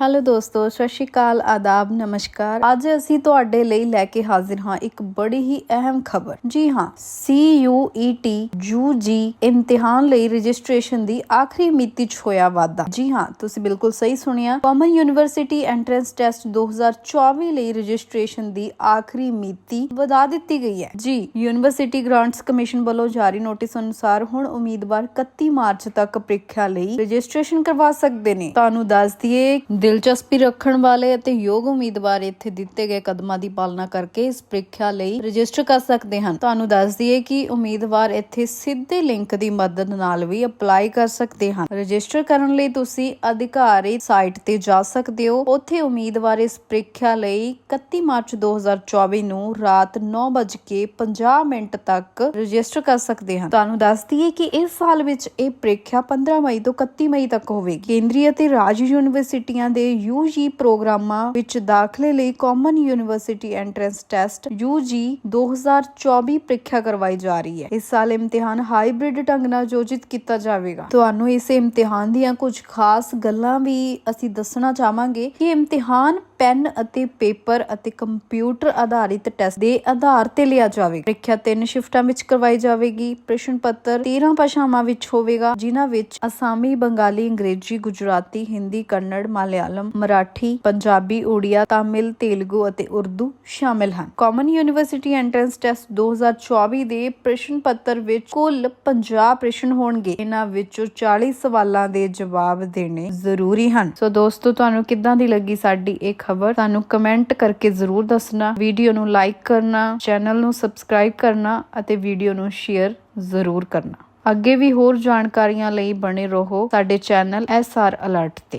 Hello ਦੋਸਤੋ, ਸਤਿ ਸ਼੍ਰੀ ਅਕਾਲ, ਆਦਾਬ, ਨਮਸਕਾਰ। ਅੱਜ ਅਸੀਂ ਤੁਹਾਡੇ ਲਈ ਲੈ ਕੇ ਹਾਜ਼ਰ ਹਾਂ ਇੱਕ ਬੜੀ ਹੀ ਅਹਿਮ ਖਬਰ। ਜੀ ਹਾਂ CUET UG ਇਮਤਿਹਾਨ ਲਈ ਰਜਿਸਟ੍ਰੇਸ਼ਨ ਦੀ ਆਖਰੀ ਮਿਤੀ 'ਚ ਹੋਇਆ ਵਾਧਾ ਜੀ ਹਾਂ, ਤੁਸੀਂ ਬਿਲਕੁਲ ਸਹੀ ਸੁਣਿਆ। ਕਾਮਨ ਯੂਨੀਵਰਸਿਟੀ ਐਂਟਰੈਂਸ ਟੈਸਟ 2024 ਲਈ ਰਜਿਸਟ੍ਰੇਸ਼ਨ ਦੀ ਆਖਰੀ ਮਿਤੀ ਵਧਾ ਦਿੱਤੀ ਗਈ ਹੈ। ਜੀ ਯੂਨੀਵਰਸਿਟੀ ਗ੍ਰਾਂਟਸ ਕਮਿਸ਼ਨ ਵੱਲੋਂ ਜਾਰੀ ਨੋਟਿਸ ਅਨੁਸਾਰ ਹੁਣ ਉਮੀਦਵਾਰ 31 ਮਾਰਚ ਤੱਕ ਪ੍ਰੀਖਿਆ ਲਈ ਰਜਿਸਟ੍ਰੇਸ਼ਨ ਕਰਵਾ ਸਕਦੇ ਨੇ। ਤੁਹਾਨੂੰ ਦੱਸ ਦਈਏ ਦਿਲਚਸਪੀ ਰੱਖਣ ਵਾਲੇ ਅਤੇ ਯੋਗ ਉਮੀਦਵਾਰ ਇੱਥੇ ਦਿੱਤੇ ਗਏ ਕਦਮਾਂ ਦੀ ਪਾਲਣਾ ਕਰਕੇ ਇਸ ਪ੍ਰੀਖਿਆ ਲਈ ਰਜਿਸਟਰ ਕਰ ਸਕਦੇ ਹਨ। ਤੁਹਾਨੂੰ ਦੱਸ ਦਈਏ ਕਿ ਉਮੀਦਵਾਰ ਇੱਥੇ ਸਿੱਧੇ ਲਿੰਕ ਦੀ ਮਦਦ ਨਾਲ ਵੀ ਅਪਲਾਈ ਕਰ ਸਕਦੇ ਹਨ। ਰਜਿਸਟਰ ਕਰਨ ਲਈ ਤੁਸੀਂ ਅਧਿਕਾਰਿਤ ਸਾਈਟ ਤੇ ਜਾ ਸਕਦੇ ਹੋ। ਉੱਥੇ ਉਮੀਦਵਾਰ ਇਸ ਪ੍ਰੀਖਿਆ ਲਈ 31 ਮਾਰਚ 2024 ਨੂੰ ਰਾਤ 9:50 ਮਿੰਟ ਤੱਕ ਰਜਿਸਟਰ ਕਰ ਸਕਦੇ ਹਨ। ਤੁਹਾਨੂੰ ਦੱਸ ਦਈਏ ਕਿ ਇਸ ਸਾਲ ਵਿੱਚ ਇਹ ਪ੍ਰੀਖਿਆ 15 ਮਈ ਤੋਂ 31 ਮਈ ਤੱਕ ਹੋਵੇਗੀ। ਕੇਂਦਰੀ ਅਤੇ ਰਾਜ ਯੂਨੀਵਰਸਿਟੀਆਂ ਦੇ UG ਪ੍ਰੋਗਰਾਮਾਂ ਵਿੱਚ ਦਾਖਲੇ ਲਈ common university entrance test UG 2024 ਪ੍ਰੀਖਿਆ ਕਰਵਾਈ ਜਾ ਰਹੀ ਹੈ। ਇਸ ਸਾਲ ਇਮਤਿਹਾਨ ਹਾਈਬ੍ਰਿਡ ਢੰਗ ਨਾਲ ਆਯੋਜਿਤ ਕੀਤਾ ਜਾਵੇਗਾ। ਤੁਹਾਨੂੰ ਇਸ ਇਮਤਿਹਾਨ ਦੀਆਂ ਕੁਝ ਖਾਸ ਗੱਲਾਂ ਵੀ ਅਸੀਂ ਦੱਸਣਾ ਚਾਹਾਂਗੇ ਕਿ ਇਮਤਿਹਾਨ ਪੈਨ ਅਤੇ ਪੇਪਰ ਅਤੇ ਕੰਪਿਊਟਰ ਆਧਾਰਿਤ ਟੈਸਟ ਦੇ ਆਧਾਰ ਤੇ ਲਿਆ ਜਾਵੇਗਾ। ਪ੍ਰੀਖਿਆ ਤਿੰਨ ਸ਼ਿਫਟਾਂ ਵਿੱਚ ਕਰਵਾਈ ਜਾਵੇਗੀ। ਪ੍ਰਸ਼ਨ ਪੱਤਰ 13 ਭਾਸ਼ਾਵਾਂ ਵਿੱਚ ਹੋਵੇਗਾ, ਜਿਨ੍ਹਾਂ ਵਿੱਚ ਅਸਾਮੀ, ਬੰਗਾਲੀ, ਅੰਗਰੇਜ਼ੀ, ਗੁਜਰਾਤੀ, ਹਿੰਦੀ, ਕੰਨੜ, ਮਲਿਆਲਮ, ਮਰਾਠੀ, ਪੰਜਾਬੀ, ਓਡੀਆ, ਤਾਮਿਲ, ਤੇਲਗੂ ਅਤੇ ਉਰਦੂ ਸ਼ਾਮਿਲ ਹਨ। ਕਾਮਨ ਯੂਨੀਵਰਸਿਟੀ ਐਂਟਰੈਂਸ ਟੈਸਟ 2024 ਦੇ ਪ੍ਰਸ਼ਨ ਪੱਤਰ ਵਿੱਚ ਕੁੱਲ 50 ਪ੍ਰਸ਼ਨ ਹੋਣਗੇ। ਇਹਨਾਂ ਵਿੱਚੋਂ 40 ਸਵਾਲਾਂ ਦੇ ਜਵਾਬ ਦੇਣੇ ਜ਼ਰੂਰੀ ਹਨ। ਸੋ ਦੋਸਤੋ, ਤੁਹਾਨੂੰ ਕਿੱਦਾਂ ਦੀ ਲੱਗੀ ਸਾਡੀ ਇਹ ਖਬਰ। ਤੁਹਾਨੂੰ ਕਮੈਂਟ ਕਰਕੇ ਜ਼ਰੂਰ ਦੱਸਣਾ ਵੀਡੀਓ ਨੂੰ ਲਾਈਕ ਕਰਨਾ ਚੈਨਲ ਨੂੰ ਸਬਸਕ੍ਰਾਈਬ ਕਰਨਾ ਅਤੇ ਵੀਡੀਓ ਨੂੰ ਸ਼ੇਅਰ ਜ਼ਰੂਰ ਕਰਨਾ। ਅੱਗੇ ਵੀ ਹੋਰ ਜਾਣਕਾਰੀਆਂ ਲਈ ਬਣੇ ਰਹੋ ਸਾਡੇ ਚੈਨਲ ਐਸਆਰ ਅਲਰਟ ਤੇ।